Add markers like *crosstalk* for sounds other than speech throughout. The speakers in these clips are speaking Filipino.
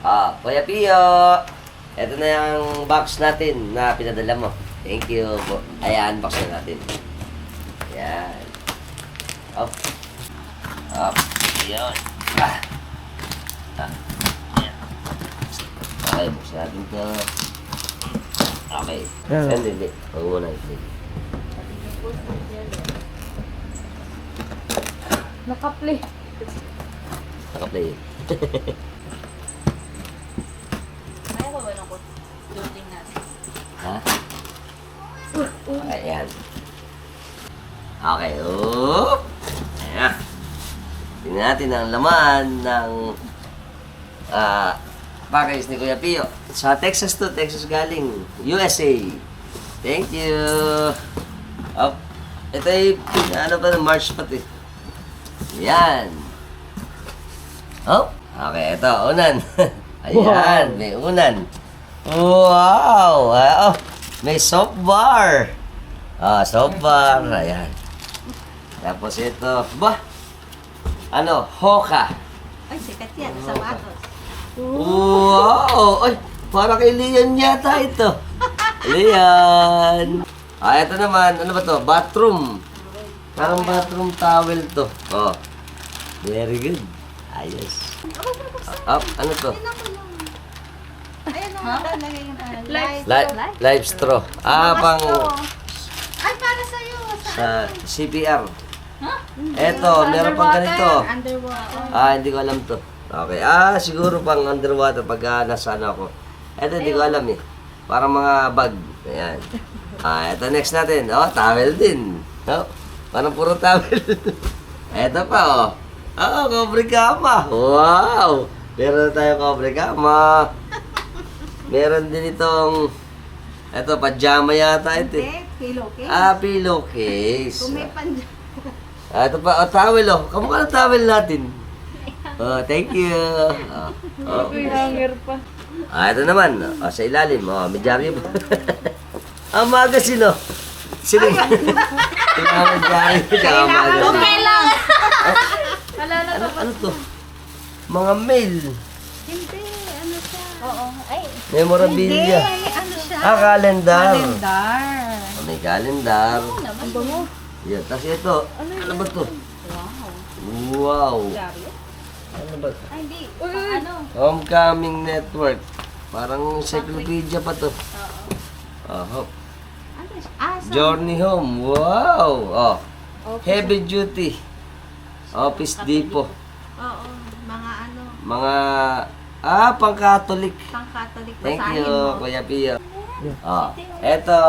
Ah, Kuya Pio. Ito na yung box natin na pinadala mo. Thank you po. Ayan, unbox na natin. Ayan. Up. Up. Yun. Ah. Ah. Ayan. Okay, buksan natin ito. Okay. Hindi, hindi. Huwag muna. Hindi. Nakaplay. Naka-play. *laughs* Kaya ko ba nung duting natin? Ha? Ayan. Okay, oop. Ayan. Tingnan natin ang laman ng ah package ni Kuya Pio. Sa Texas to, Texas galing. USA. Thank you. Up. Ito ay, ano pa, March pa ito eh. Yan. Oh, okay, ito, unan. *laughs* Ayan, may unan. Wow! Ah, Oh, may soap bar. Ah, soap bar. Ayan. Tapos ito, bah! Ano, hoka. Ay, sikat yan. Sa batos. Wow! Ay, para kay Leon yata ito. Leon! Ah, ito naman, ano ba to? Bathroom. Parang bathroom towel to. Oh. Very good. Ayos. Up, ano to? Ayan o, nakalagay yung uh, light. Live, live straw. Ah, pang Ay, para sa'yo. Sa, sa CPR. Eto, meron pang ganito. underwater. Ah, hindi ko alam to. Okay. Ah, siguro pang underwater pag ah, nasa ano ako. Eto, hindi ko alam eh. Parang mga bag. Ayan. Ah, eto next natin. Oh, towel din. Oh, parang puro towel. *laughs* eto pa, oh. Ah, cobre kama. Wow! Meron na tayo cobre kama. Meron din itong eto, pajama yata ito eh. Hindi, pillowcase. Ah, pillowcase. Kung may panja. *laughs* Ah, ito pa, oh, towel oh. Kamukha ng towel natin. Oh, thank you. Oh, oh. May hanger pa. Ah, ito naman. Oh, sa ilalim. Oh, may dyaryo pa. *laughs* Ang magazine oh. Sino? *laughs* Kailangan dyaryo. Tsaka magazine. lang. *laughs* Wala na Ano, ano to? Mga mail. Hindi, ano siya? Oo. Ay, Memorabilia. ano siya? Ah, calendar. Calendar. Oh, may calendar. Ang bango. Yan. Tapos ito. Ano ba to? Wow. Ano ba? Ay, hindi. Pang ano? Homecoming Network. Parang encyclopedia pa to. Oh, Ano siya? Ah, sa... Journey Home. Wow! Oh. Heavy duty. Office Depot. Oo, mga ano, Mga ah pang Catholic. pang-Catholic Thank basahin you, mo. Kuya Pio. Oh, eto.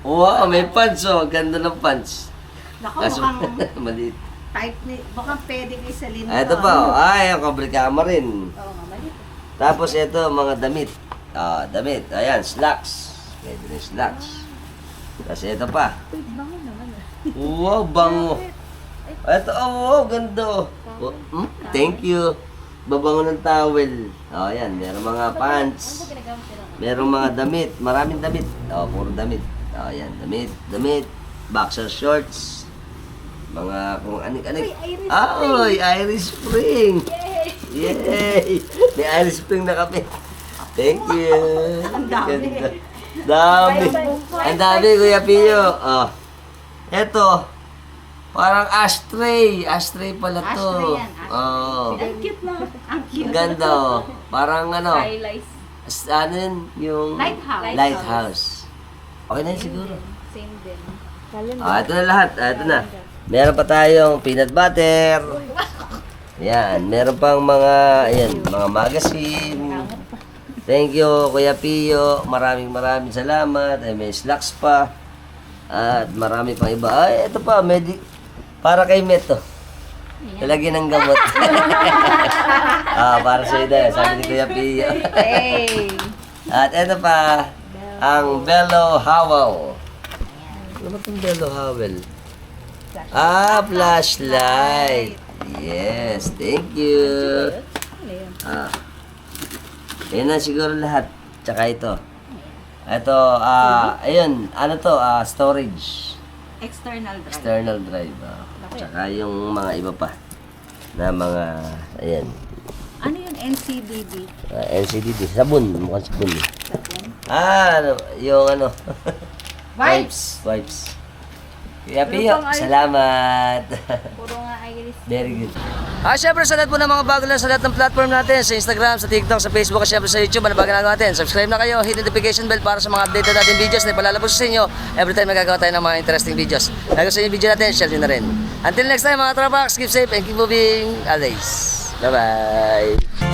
Wow, may pants oh. Ganda ng pants. Naku, Kaso, mukhang *laughs* maliit. type ni, mukhang pwede kay Celine Ah, ito to. pa. Oh. Ay, ang kabrikama rin. Oo nga, maliit. Tapos ito, mga damit. Ah, damit. Ayan, slacks. Pwede rin slacks. Tapos ito pa. Uy, bango naman ah. Wow, bango. Ito, oh, wow, ganda. oh. Oh, mm, thank you. Babango ng towel. Oh, ayan, meron mga pants. Nila. Merong mga damit. Maraming damit. Oh, puro damit. Oh, ayan, damit, damit. Boxer shorts. Mga kung anik-anik. Ah, oy, Irish Spring. Yay! May Irish Spring na kami. Thank you. Ang dami. Dami. Ang dami, Kuya Pio. Oh. Eto. Parang ashtray. Ashtray pala to. Ashtray yan, ashtray. Oh. Ang cute na. Ang cute. Ang ganda oh. Parang ano. Highlights. as- Ano yun? Yung... Lighthouse. Lighthouse. Okay na yun siguro. Same din. Ah, ito na lahat. Ah, ito na. Meron pa tayong peanut butter. Yan. Meron pang mga, ayan, mga magazine. Thank you, Kuya Pio. Maraming maraming salamat. Ay, may slacks pa. At marami pang iba. Ay, ito pa. Medi para kay Meto. Lalagyan ng gamot. *laughs* ah, para sa ida. Sabi ni Kuya Pio. Hey! At ito pa, ang Bello Howell. Ano ba itong Bello Howell? Ah, flashlight. Yes, thank you. Ah. Yan na siguro lahat. Tsaka ito. Ito, ah, ayun, ano to, ah, storage. External drive. External drive. ah. Tsaka yung mga iba pa. Na mga, ayan. Ano yun? NCDB. Ah, NCDD. Sabon. Mukhang sabon. eh. Ah, ano, yung ano. Vibes. Vibes. Kuya Ano Pio, salamat. Puro nga iris. Very good. Ah, syempre sa lahat po ng mga bago lang sa lahat ng platform natin, sa Instagram, sa TikTok, sa Facebook, at syempre sa YouTube, ano ba ginagawa natin? Subscribe na kayo, hit notification bell para sa mga updated natin videos na ipalalabas sa inyo every time nagagawa tayo ng mga interesting videos. Lalo sa inyo video natin, share nyo na rin. Until next time mga trabax, keep safe and keep moving always. 拜拜。